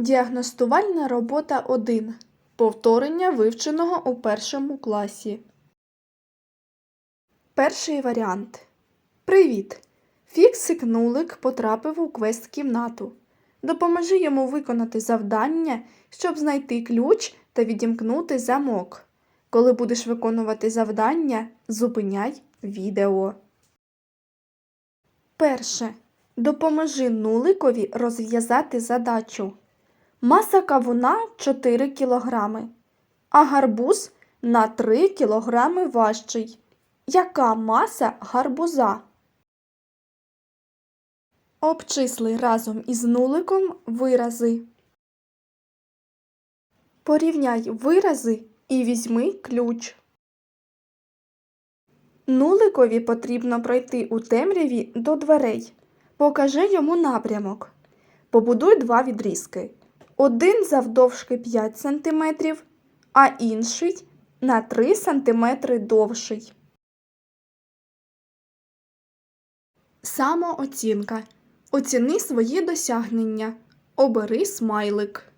Діагностувальна робота 1. Повторення вивченого у першому класі. Перший варіант. Привіт! Фіксик нулик потрапив у квест-кімнату. Допоможи йому виконати завдання, щоб знайти ключ та відімкнути замок. Коли будеш виконувати завдання, зупиняй відео. Перше. Допоможи нуликові розв'язати задачу. Маса кавуна 4 кг, а гарбуз на 3 кг важчий. Яка маса гарбуза? Обчисли разом із нуликом вирази. Порівняй вирази і візьми ключ. Нуликові потрібно пройти у темряві до дверей. Покажи йому напрямок. Побудуй два відрізки. Один завдовжки 5 см, а інший на 3 см довший. Самооцінка. Оціни свої досягнення. Обери смайлик.